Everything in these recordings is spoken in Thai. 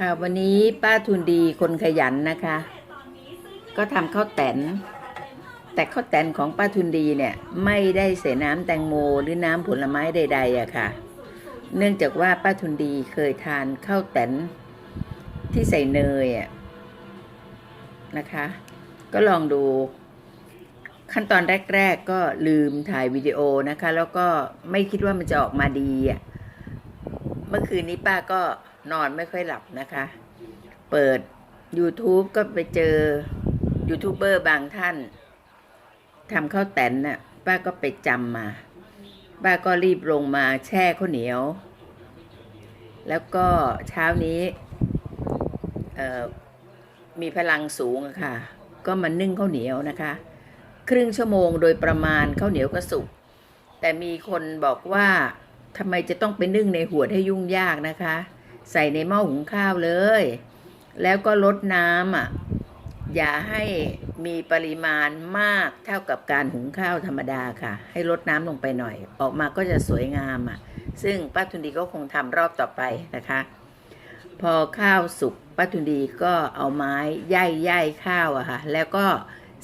ค่ะวันนี้ป้าทุนดีคนขยันนะคะ ก็ทำข้าวแตน แต่ข้าวแตนของป้าทุนดีเนี่ยไม่ได้ใส่น้ำแตงโมหรือน้ำผลไม้ใดๆอะค่ะ เนื่องจากว่าป้าทุนดีเคยทานข้าวแตนที่ใส่เนยอะนะคะ ก็ลองดูขั้นตอนแรก ๆ ก็ลืมถ่ายวิดีโอนะคะ แล้วก็ไม่คิดว่ามันจะออกมาดีอะเมื่อคืนนี้ป้าก็ นอนไม่ค่อยหลับนะคะ เปิด YouTube ก็ไปเจอยูทูบเบอร์บางท่านทำข้าวแตนน่ะป้าก็ไปจำมาป้าก็รีบลงมาแช่ข้าวเหนียว แล้วก็เช้านี้มีพลังสูงอะค่ะ ก็มานึ่งข้าวเหนียวนะคะ ครึ่งชั่วโมงโดยประมาณข้าวเหนียวก็สุก แต่มีคนบอกว่าทำไมจะต้องไปนึ่งในหัวให้ยุ่งยากนะคะ ใส่ในหม้อหุงข้าวเลย แล้วก็ลดน้ำอะ อย่าให้มีปริมาณมากเท่ากับการหุงข้าวธรรมดาค่ะ ให้ลดน้ำลงไปหน่อย ออกมาก็จะสวยงามอะ ซึ่งป้าทุนดีก็คงทำรอบต่อไปนะคะ พอข้าวสุกป้าทุนดีก็เอาไม้ย่ายย่ายข้าวอะค่ะ แล้วก็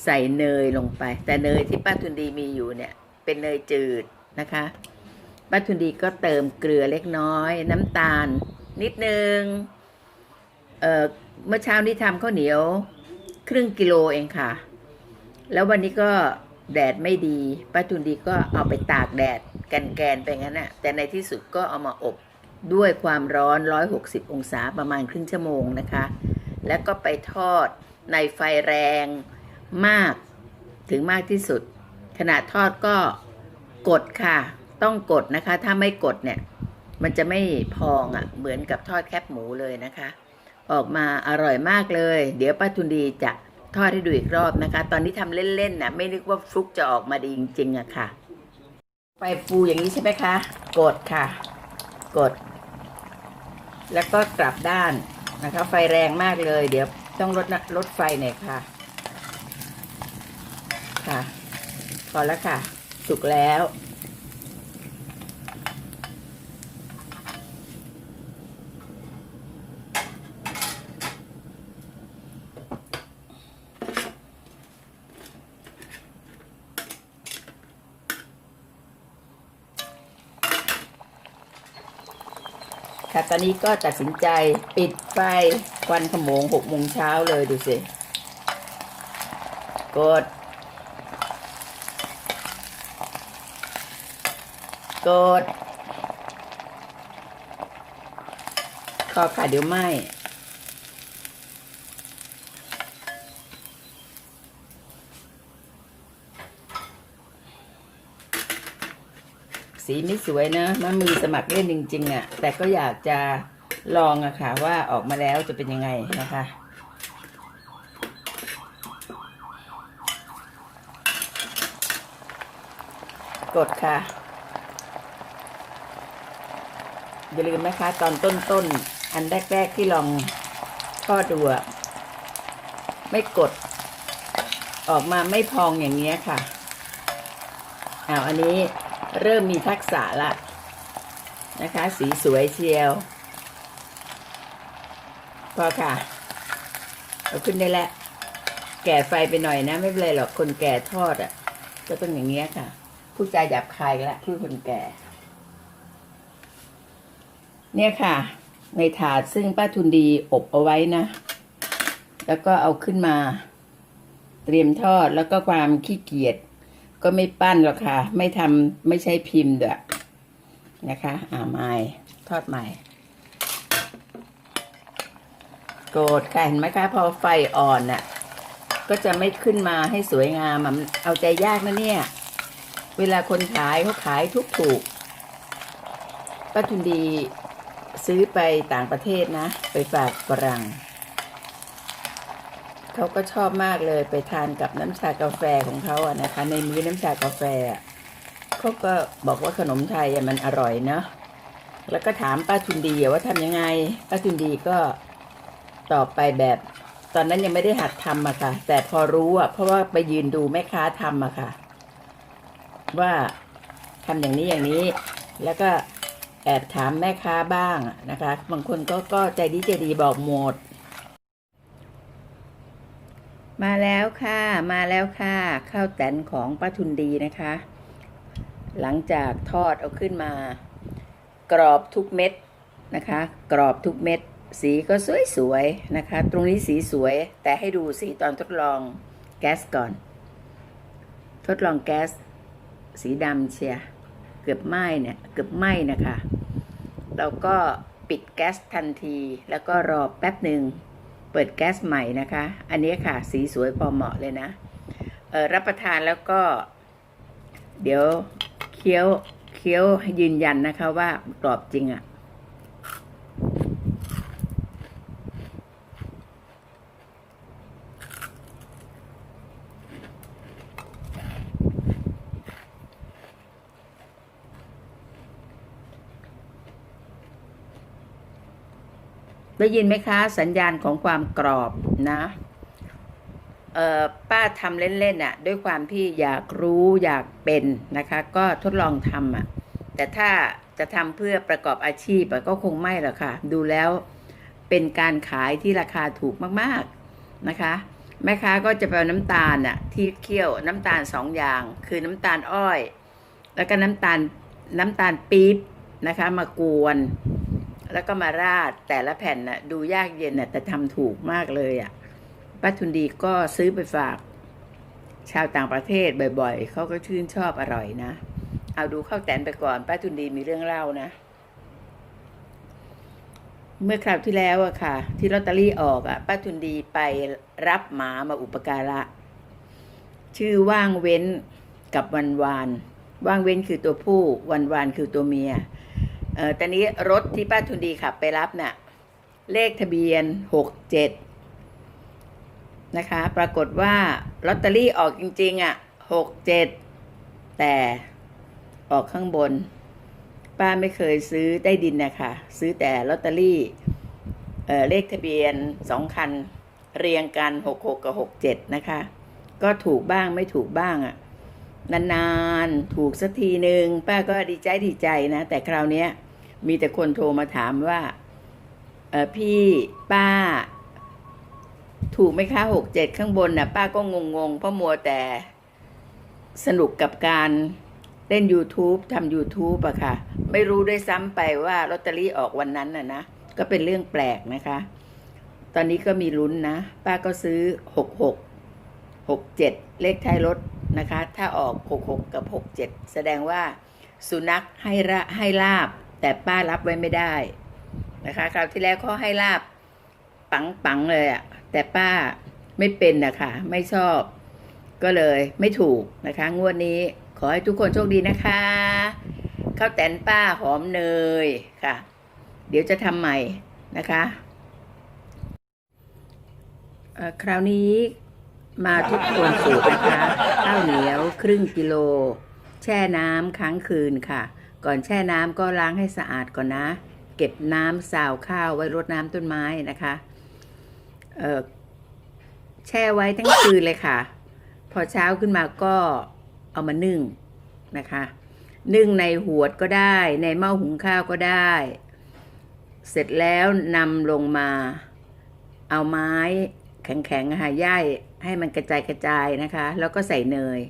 ใส่เนยลงไป แต่เนยที่ป้าทุนดีมีอยู่เนี่ย เป็นเนยจืดนะคะป้าทุนดีก็เติมเกลือเล็กน้อย น้ำตาล นิดนึงเอ่อเมื่อเช้านี้ทำข้าวเหนียว ครึ่งกิโลเองค่ะ แล้ววันนี้ก็แดดไม่ดีป้าทุนดีก็เอาไปตากแดดกันแกนไปงั้นน่ะแต่ในที่สุดก็เอามาอบด้วยความร้อน 160 องศาประมาณครึ่งชั่วโมงนะคะ แล้วก็ไปทอดในไฟแรงมากถึงมากที่สุด ขณะทอดก็กดค่ะ ต้องกดนะคะ ถ้าไม่กดเนี่ย มันจะไม่พองอะ่ะเหมือนกับทอดแคบหมูเลยนะคะ ออกมาอร่อยมากเลย เดี๋ยวป้าทุนดีจะทอดให้ดูอีกรอบนะคะ ตอนนี้ทำเล่นๆนะไม่นึกว่าฟลุกจะออกมาดีจริงๆอะค่ะ ไฟฟูอย่างนี้ใช่ไหมคะ กดค่ะ กด แล้วก็กลับด้านนะคะ ไฟแรงมากเลย เดี๋ยวต้องลดนะลดไฟหน่อยค่ะ ค่ะพอแล้วค่ะ สุกแล้ว ค่ะตอนนี้ก็ตัดสินใจปิดไฟควันขโมงหกโมงเช้าเลยดูสิ กด กด ขอค่ะเดี๋ยวไหม สีไม่สวยนะมันมือสมัครเล่นจริงๆอะ่ะ แต่ก็อยากจะลองอะค่ะ ว่าออกมาแล้วจะเป็นยังไงนะคะ กดค่ะ อย่าลืมนะคะ ตอนต้นๆอันแรก ๆ ที่ลองทอดดูไม่กด ออกมาไม่พองอย่างนี้ค่ะอ้าวอันนี้ เริ่มมีทักษะละนะคะ สีสวยเชียว พอค่ะเอาขึ้นได้แล้วแก่ไฟไปหน่อยนะ ไม่เป็นไรหรอกคนแก่ทอดอะ่ะ ก็ต้องอย่างเงี้ยค่ะ ผู้จายหยาบคายละผู้คนแก่ เนี่ยค่ะ ในถาดซึ่งป้าทุนดีอบเอาไว้นะ แล้วก็เอาขึ้นมา เตรียมทอดแล้วก็ความขี้เกียจ ก็ไม่ปั้นหรอกค่ะ ไม่ทำไม่ใช้พิมพ์ด้วยนะคะ อ่าไม้ทอดใหม่โกรธค่ะเห็นไหมคะพอไฟอ่อนน่ะ ก็จะไม่ขึ้นมาให้สวยงามมันเอาใจยากนะเนี่ย เวลาคนขายเขาขายทุกถูกป้าทุนดีซื้อไปต่างประเทศนะ ไปฝากฝรั่ง เขาก็ชอบมากเลยไปทานกับน้ำชากาแฟของเขาอะนะคะ ในมื้อน้ำชากาแฟอะเขาก็บอกว่าขนมไทยอะมันอร่อยเนาะแล้วก็ถามป้าทุนดีว่าทำยังไงป้าทุนดีก็ตอบไปแบบ ตอนนั้นยังไม่ได้หัดทำอะค่ะ แต่พอรู้อะเพราะว่าไปยืนดูแม่ค้าทำอะค่ะ ว่าทำอย่างนี้อย่างนี้ แล้วก็แอบถามแม่ค้าบ้างนะคะบางคนก็ก็ใจดีใจดีบอกหมด มาแล้วค่ะมาแล้วค่ะข้าวแตนของป้าทุนดีนะคะ หลังจากทอดเอาขึ้นมา กรอบทุกเม็ดนะคะ กรอบทุกเม็ด สีก็สวยๆนะคะ ตรงนี้สีสวย แต่ให้ดูสีตอนทดลองแก๊สก่อน ทดลองแก๊ส สีดำเชียเกือบไหม้เนี่ยเกือบไหม้นะคะ เราก็ปิดแก๊สทันทีแล้วก็รอแป๊บหนึ่ง เปิดแก๊สใหม่นะคะ อันนี้ค่ะ สีสวยพอเหมาะเลยนะ เออรับประทานแล้วก็ เดี๋ยวเคี้ยวเคี้ยวยืนยันนะคะว่ากรอบจริงอะ่ะ ได้ยินไหมคะสัญญาณของความกรอบนะเอ่อป้าทำเล่นๆน่ะด้วยความที่อยากรู้อยากเป็นนะคะ ก็ทดลองทำอะแต่ถ้าจะทำเพื่อประกอบอาชีพก็คงไม่หรอกค่ะ ดูแล้วเป็นการขายที่ราคาถูกมากๆนะคะ แม่ค้าก็จะไปเอาน้ำตาลอะที่เคี่ยวน้ำตาลสองอย่าง คือน้ำตาลอ้อย แล้วก็น้ำตาลน้ำตาลปี๊บนะคะ มากวน แล้วก็มาราดแต่ละแผ่นน่ะดูยากเย็นน่ะแต่ทำถูกมากเลยอะป้าทุนดีก็ซื้อไปฝาก ชาวต่างประเทศบ่อยๆเขาก็ชื่นชอบอร่อยนะ เอาดูข้าวแตนไปก่อน ป้าทุนดีมีเรื่องเล่านะ เมื่อคราวที่แล้วอะค่ะ ที่ลอตเตอรี่ออกอะป้าทุนดีไปรับหมามาอุปการะ ชื่อว่างเว้นกับวันวาน ว่างเว้นคือตัวผู้ วันวานคือตัวเมีย เออตอนนี้รถที่ป้าทุนดีขับไปรับเน่ะ เลขทะเบียนหกเจ็ดนะคะ ปรากฏว่าลอตเตอรี่ออกจริง ๆอะหกเจ็ดแต่ออกข้างบน ป้าไม่เคยซื้อใต้ดินนะคะซื้อแต่ลอตเตอรี่เออเลขทะเบียนสองคัน เรียงกันหกหกกับหกเจ็ดนะคะ ก็ถูกบ้างไม่ถูกบ้างอะ นานๆ ถูกสักทีหนึ่งป้าก็ดีใจดีใจนะ แต่คราวนี้มีแต่คนโทรมาถามว่าเออพี่ป้า ถูกไหมคะหกเจ็ดข้างบนน่ะ ป้าก็งงๆเพราะมัวแต่สนุกกับการเล่น YouTube ทำ YouTube อะค่ะ ไม่รู้ด้วยซ้ำไปว่าลอตเตอรี่ออกวันนั้นน่ะนะ ก็เป็นเรื่องแปลกนะคะ ตอนนี้ก็มีลุ้นนะ ป้าก็ซื้อหกหกหกเจ็ดเลขท้ายรถ นะคะ ถ้าออกหกหกกับหกเจ็ดแสดงว่าสุนัขให้ระให้ลาบ แต่ป้ารับไว้ไม่ได้นะคะคราวที่แล้วเขาให้ลาบปังปังๆเลยอะแต่ป้าไม่เป็นนะคะไม่ชอบ ก็เลยไม่ถูกนะคะ งวดนี้ขอให้ทุกคนโชคดีนะคะข้าวแตนป้าหอมเนยค่ะ เดี๋ยวจะทำใหม่นะคะคราวนี้ มาทุกคนสูตรนะคะข้าวเหนียวครึ่งกิโล แช่น้ำค้างคืนค่ะ ก่อนแช่น้ำก็ล้างให้สะอาดก่อนนะ เก็บน้ำสาวข้าวไว้รดน้ำต้นไม้นะคะเออแช่ไว้ทั้งคืนเลยค่ะ พอเช้าขึ้นมาก็เอามานึ่งนะคะ นึ่งในหวดก็ได้ ในหม้อหุงข้าวก็ได้ เสร็จแล้วนำลงมา เอาไม้ แข็งๆอะคะย่ายให้มันกระจายกระจายนะคะ แล้วก็ใส่เนย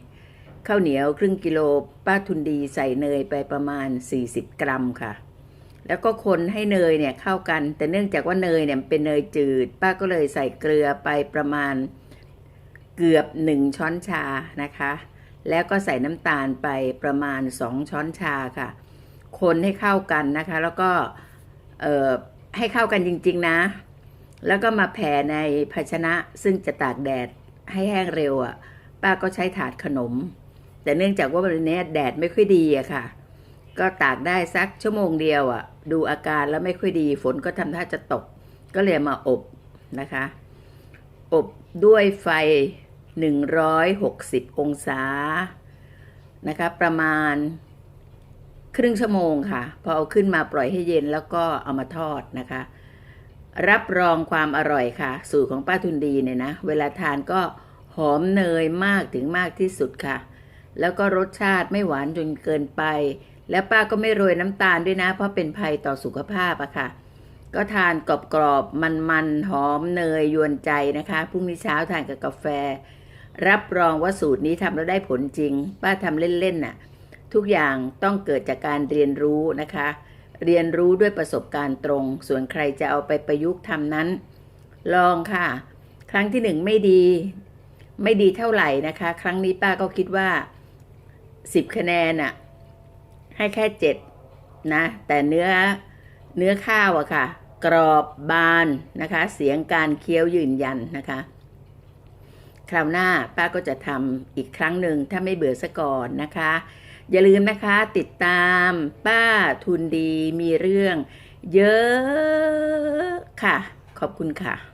ข้าวเหนียวครึ่งกิโลป้าทุนดีใส่เนยไปประมาณ 40 กรัมค่ะ แล้วก็คนให้เนยเนี่ยเข้ากัน แต่เนื่องจากว่าเนยเนี่ยเป็นเนยจืด ป้าก็เลยใส่เกลือไปประมาณเกือบ 1 ช้อนชานะคะ แล้วก็ใส่น้ำตาลไปประมาณ 2 ช้อนชาค่ะ คนให้เข้ากันนะคะ แล้วก็เอ่อให้เข้ากันจริง ๆ นะ แล้วก็มาแผ่ในภาชนะซึ่งจะตากแดดให้แห้งเร็วอะ่ะ ป้าก็ใช้ถาดขนม แต่เนื่องจากว่าวันนี้แดดไม่ค่อยดีอะค่ะ ก็ตากได้สักชั่วโมงเดียวอะ่ะ ดูอาการแล้วไม่ค่อยดี ฝนก็ทำท่าจะตก ก็เลยมาอบนะคะ อบด้วยไฟ 160 องศานะคะ ประมาณครึ่งชั่วโมงค่ะ พอเอาขึ้นมาปล่อยให้เย็นแล้วก็เอามาทอดนะคะ รับรองความอร่อยค่ะ สูตรของป้าทุนดีเนี่ยนะ เวลาทานก็หอมเนยมากถึงมากที่สุดค่ะ แล้วก็รสชาติไม่หวานจนเกินไป แล้วป้าก็ไม่โรยน้ำตาลด้วยนะ เพราะเป็นภัยต่อสุขภาพอะค่ะ ก็ทานกรอบๆมันๆหอมเนยยวนใจนะคะพรุ่งนี้เช้าทานกับกาแฟ รับรองว่าสูตรนี้ทำแล้วได้ผลจริง ป้าทำเล่นๆน่ะ ทุกอย่างต้องเกิดจากการเรียนรู้นะคะ เรียนรู้ด้วยประสบการณ์ตรง ส่วนใครจะเอาไปประยุกต์ทำนั้น ลองค่ะ ครั้งที่หนึ่งไม่ดี ไม่ดีเท่าไหร่นะคะ ครั้งนี้ป้าก็คิดว่าสิบคะแนนอะให้แค่เจ็ดนะ แต่เนื้อเนื้อข้าวอะค่ะ กรอบบานนะคะ เสียงการเคี้ยวยืนยันนะคะ คราวหน้าป้าก็จะทำอีกครั้งหนึ่งถ้าไม่เบื่อซะก่อนนะคะ อย่าลืมนะคะติดตามป้าทุนดีมีเรื่องเยอะค่ะ ขอบคุณค่ะ